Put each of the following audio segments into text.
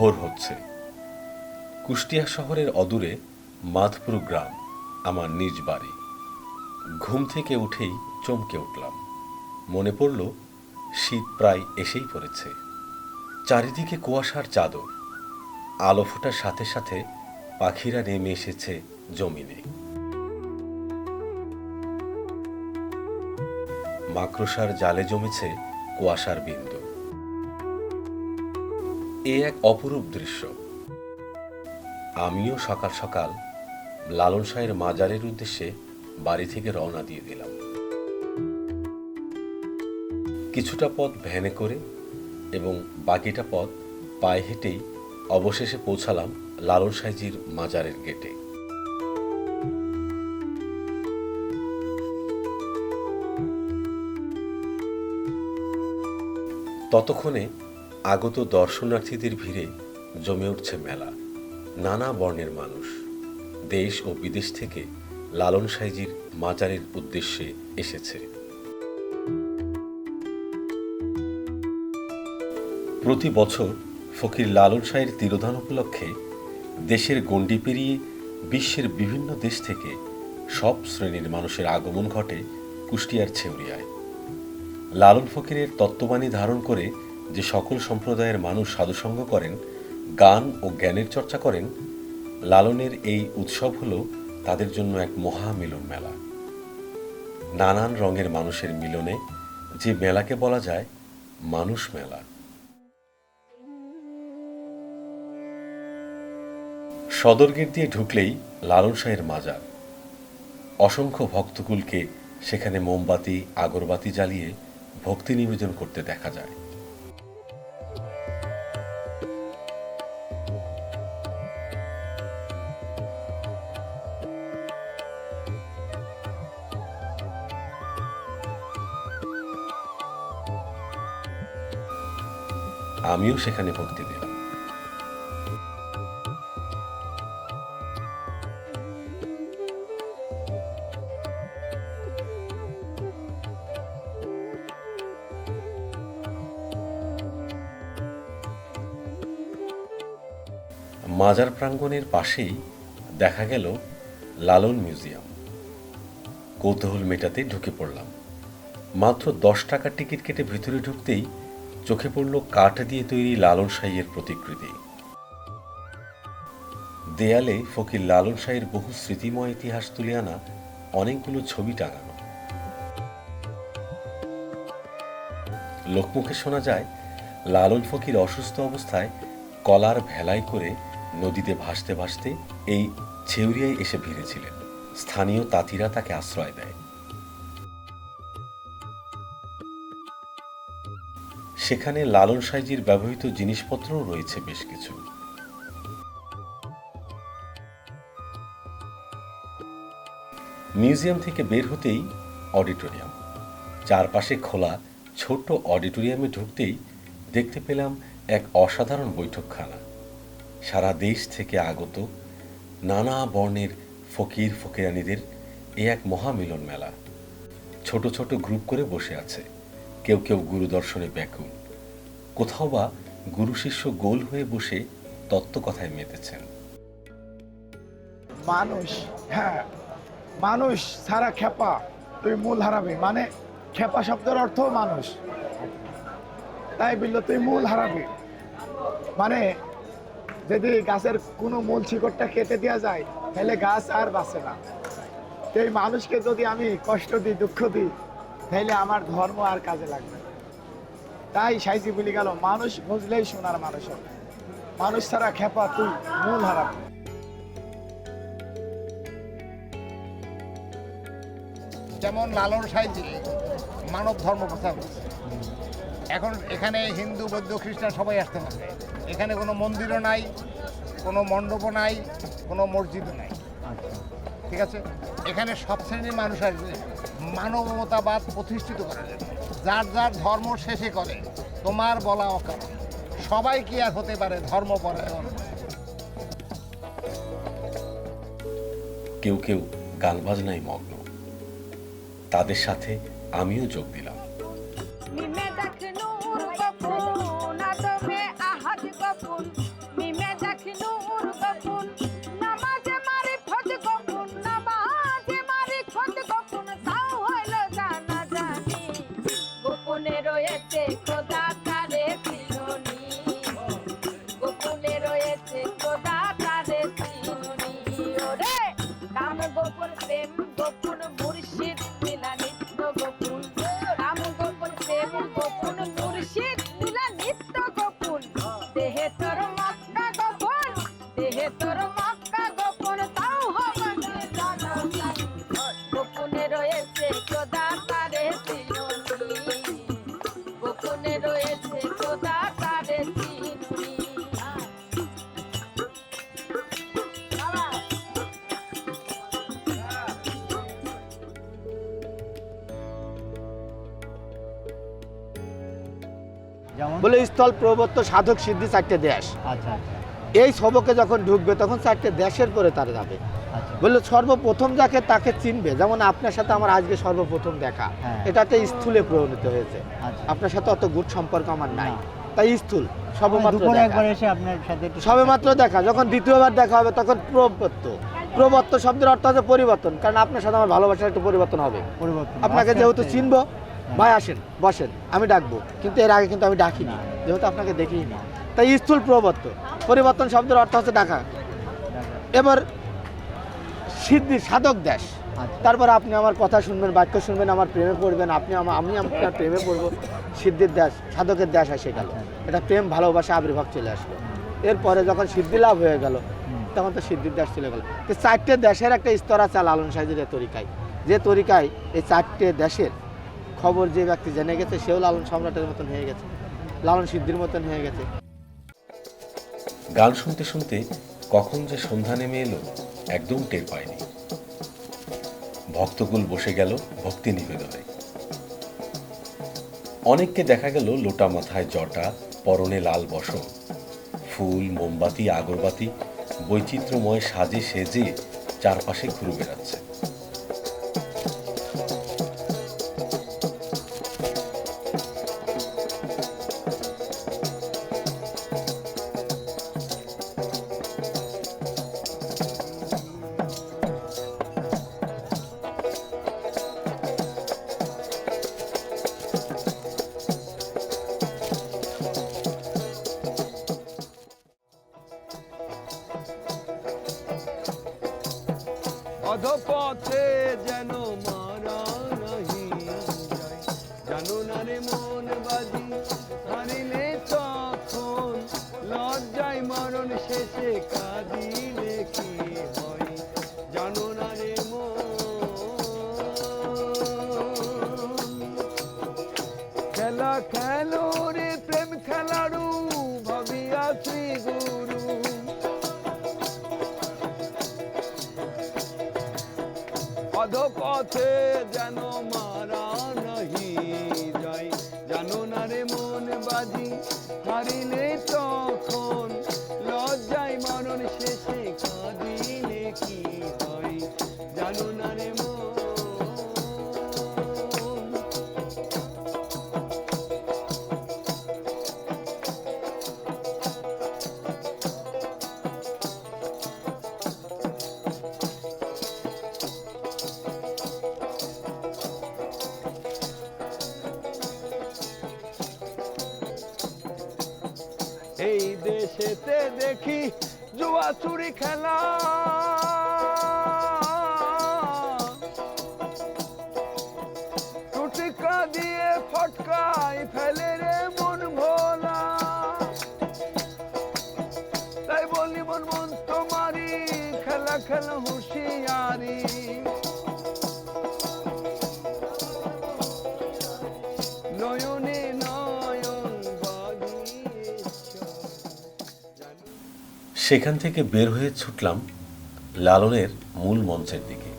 ভোর হচ্ছে। কুষ্টিয়া শহরের অদূরে মাধপুর গ্রাম, আমার নিজ বাড়ি। ঘুম থেকে উঠেই চমকে উঠলাম। মনে পড়ল, শীত প্রায় এসেই পড়েছে। চারিদিকে কুয়াশার চাদর। আলো ফোটার সাথে সাথে পাখিরা নেমে এসেছে জমিনে। মাকড়সার জালে জমেছে কুয়াশার বিন্দু। এ এক অপরূপ দৃশ্য। আমিও সকাল সকাল লালন শাহের মাজারের উদ্দেশ্যে বাড়ি থেকে রওনা দিয়ে দিলাম। কিছুটা পথ ভ্যানে করে এবং বাকিটা পথ পায়ে হেঁটেই অবশেষে পৌঁছালাম লালন সাইজির মাজারের গেটে। ততক্ষণে আগত দর্শনার্থীদের ভিড়ে জমে উঠছে মেলা। নানা বর্ণের মানুষ। দেশ ও বিদেশ থেকে লালন সাইজির মাজারের উদ্দেশ্যে এসেছে। প্রতি বছর ফকির লালন শাহের তিরোধান উপলক্ষে দেশের গণ্ডি পেরিয়ে বিশ্বের বিভিন্ন দেশ থেকে সব শ্রেণির মানুষের আগমন ঘটে কুষ্টিয়ার ছেউরিয়ায়। লালন ফকিরের তত্ত্ববাণী ধারণ করে যে সকল সম্প্রদায়ের মানুষ সাধুসঙ্গ করেন, গান ও জ্ঞানের চর্চা করেন, লালনের এই উৎসব হল তাদের জন্য এক মহামিলন মেলা। নানান রঙের মানুষের মিলনে যে মেলাকে বলা যায় মানুষ মেলা। সদর গেট দিয়ে ঢুকলেই লালন শাহের মাজার। অসংখ্য ভক্তকুলকে সেখানে মোমবাতি, আগরবাতি জ্বালিয়ে ভক্তি নিবেদন করতে দেখা যায়। আমিও সেখানে ভক্তি দিলাম। মাজার প্রাঙ্গণের পাশেই দেখা গেল লালন মিউজিয়াম। কৌতূহল মেটাতে ঢুকে পড়লাম। মাত্র দশ টাকার টিকিট কেটে ভিতরে ঢুকতেই চোখে পড়ল কাঠ দিয়ে তৈরি লালন শাহের প্রতিকৃতি। দেয়ালে ফকির লালন শাহের বহু স্মৃতিময় ইতিহাস তুলে আনা অনেকগুলো ছবি টাঙানো। লোকমুখে শোনা যায়, লালন ফকির অসুস্থ অবস্থায় কলার ভেলাই করে নদীতে ভাসতে ভাসতে এই ছেউরিয়ায় এসে ভিড়েছিলেন। স্থানীয় তাঁতিরা তাকে আশ্রয় দেয়। সেখানে লালন সাইজির ব্যবহৃত জিনিসপত্রও রয়েছে বেশ কিছু। মিউজিয়াম থেকে বের হতেই অডিটোরিয়াম। চারপাশে খোলা, ছোট্ট অডিটোরিয়ামে ঢুকতেই দেখতে পেলাম এক অসাধারণ বৈঠকখানা। সারা দেশ থেকে আগত নানা বর্ণের ফকির ফকিরানিদের এ এক মহামিলন মেলা। ছোট ছোট গ্রুপ করে বসে আছে। কেউ কেউ গুরু দর্শনে ব্যাকুল। কোথাও বা গুরু শিষ্য গোল হয়ে বসে তত্ত্ব কথায় মেতেছেন। মানুষ হ্যাঁ মানুষ সারা খেপা তুই মূল হারাবি মানে খেপা শব্দের অর্থ মানুষ। তাই বলল, তুই মূল হারাবি। মানে যদি গাছের কোনো মূল শিকড়টা কেটে দেওয়া যায়, তাহলে গাছ আর বাঁচে না। এই মানুষকে যদি আমি কষ্ট দিই, দুঃখ দিই, তাহলে আমার ধর্ম আর কাজে লাগবে। তাই সাইজি বলে গেল মানুষ বুঝলেই সোনার মানুষ হবে। মানুষ ছাড়া খেপা তুই মূল হারাবি যেমন লালন সাইজি মানব ধর্ম প্রচার করছে। এখন এখানে হিন্দু বৌদ্ধ খ্রিস্টান সবাই আসতে পারবে এখানে কোনো মন্দিরও নাই কোনো মণ্ডপও নাই কোনো মসজিদও নাই। ঠিক আছে? এখানে সব শ্রেণির মানুষ আসবে। মানবতাবাদ প্রতিষ্ঠিত জন্য যার যার ধর্ম শেষে করে তোমার বলা অকাল সবাই কি আর হতে পারে ধর্মপরায়ণ কেউ কেউ গান বাজনায় মগ্ন। তাদের সাথে আমিও যোগ দিলাম। নিমে দেখ নূর কপুন আদমে আহাদ Thank you. বলে স্থল প্রবর্ত সাধক সিদ্ধি চারটে দেশ। আচ্ছা আচ্ছা। এই সবকে যখন ঢুকবে তখন চারটে দেশের পরে তারা যাবে। আচ্ছা। বলল সর্বপ্রথম যাকে তাকে চিনবে। যেমন আপনার সাথে আমার আজকে সর্বপ্রথম দেখা। হ্যাঁ। এটাতে স্থূলে পরিণত হয়েছে। আপনার সাথে অত গুড সম্পর্ক আমার নাই। তাই স্থূল সবেমাত্র সবেমাত্র দেখা। যখন দ্বিতীয়বার দেখা হবে তখন প্রবর্ত প্রবর্ত শব্দের অর্থ হচ্ছে পরিবর্তন কারণ আপনার সাথে আমার ভালোবাসার একটু পরিবর্তন হবে। আপনাকে যেহেতু চিনবো ভাই আসেন বসেন আমি ডাকবো। কিন্তু এর আগে কিন্তু আমি ডাকিনি যেহেতু আপনাকে দেখিনি। তাই স্থূল প্রবর্ত। পরিবর্তন শব্দের অর্থ হচ্ছে ডাকা। এবার সিদ্ধি সাধক দেশ। আচ্ছা। তারপর আপনি আমার কথা শুনবেন বাক্য শুনবেন আমার প্রেমে পড়বেন আপনি আমা- আমি আপনার প্রেমে পড়ব। সিদ্ধির দেশ সাধকের দেশ এসে গেল এটা প্রেম ভালোবাসা আবির্ভাব চলে আসলো। এরপরে যখন সিদ্ধি লাভ হয়ে গেল তখন তো সিদ্ধির দেশ চলে গেল। তো চারটে দেশের একটা স্তর আছে লালন সাহেবের তরিকায়। যে তরিকায় এই চারটে দেশের খবর যে ব্যক্তি জেনে গেছে, সেও লালন সম্রাটের মতন হয়ে গেছে, লালন সিদ্ধির মতন হয়ে গেছে। গান শুনতে শুনতে কখন যে সন্ধ্যা নেমে এলো, একদম টের পায়নি ভক্তকুল বসে গেল ভক্তি নিবেদনে। অনেককে দেখা গেল লোটা মাথায় জটা, পরনে লাল বসন। ফুল, মোমবাতি, আগরবাতি বৈচিত্র্যময় সাজে সেজে চারপাশে ঘুরে বেড়াচ্ছে। অধপথে যেন মারা নাহি যায় জানো না রে মন বাজি, হারিলে তখন লজ্জায় মরণ শেষে কাঁদিলে কি হয়? জানো না রে খেলা খেলো রে, প্রেম খেলাড়ু ভাবিয়া শ্রী গুরু। পথে যেন মারা নহি যাই জানো না রে মন বাজি, হারিলে তখন লজ্জায় মরণ শেষে কাঁদিলে এই দেশেতে দেখি জুয়া চুরি খেলা। টুটিকা দিয়ে ফটকাই ফেলে রে মন ভোলা। তাই বলি মন মন তোমারি খেলা খেলা হুঁশিয়ারি। সেখান থেকে বের হয়ে ছুটলাম লালনের মূল মঞ্চের দিকে।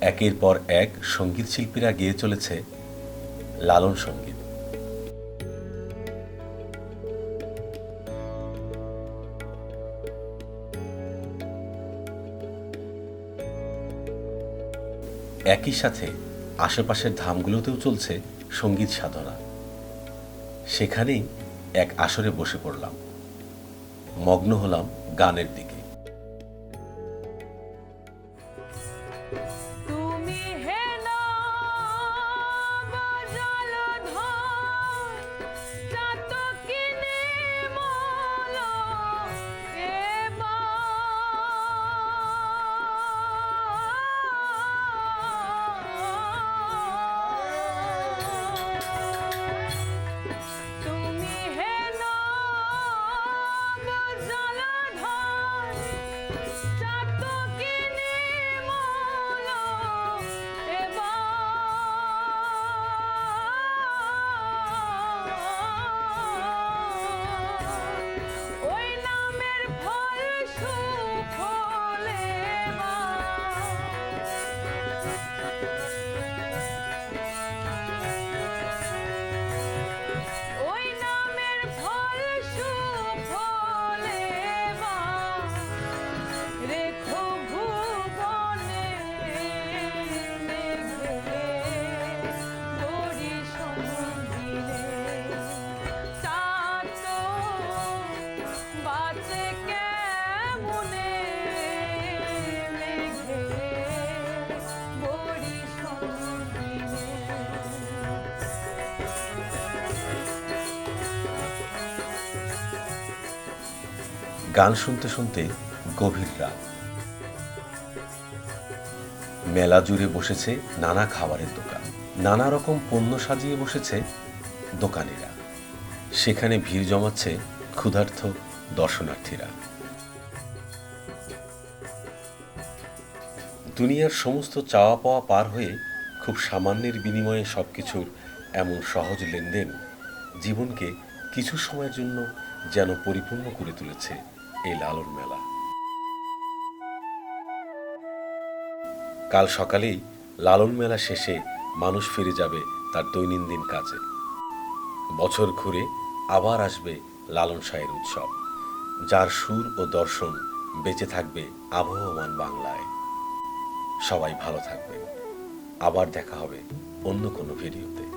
একের পর এক সংগীত শিল্পীরা গিয়ে চলেছে লালন সংগীত। একই সাথে আশেপাশের ধামগুলোতেও চলছে সংগীত সাধনা। সেখানেই এক আসরে বসে পড়লাম। মগ্ন হলাম গানের দিকে। গান শুনতে শুনতে গভীর রাত। মেলা জুড়ে বসেছে নানা খাবারের দোকান। নানা রকম পণ্য সাজিয়ে বসেছে দোকানিরা। সেখানে ভিড় জমাচ্ছে ক্ষুধার্ত দর্শনার্থীরা। দুনিয়ার সমস্ত চাওয়া পাওয়া পার হয়ে খুব সামান্যের বিনিময়ে সবকিছুর এমন সহজ লেনদেন জীবনকে কিছু সময়ের জন্য যেন পরিপূর্ণ করে তুলেছে এই লালন মেলা। কাল সকালেই লালন মেলা শেষে মানুষ ফিরে যাবে তার দৈনন্দিন কাজে। বছর ঘুরে আবার আসবে লালন শাহের উৎসব, যার সুর ও দর্শন বেঁচে থাকবে আবহমান বাংলায়। সবাই ভালো থাকবেন। আবার দেখা হবে অন্য কোনো ভিডিওতে।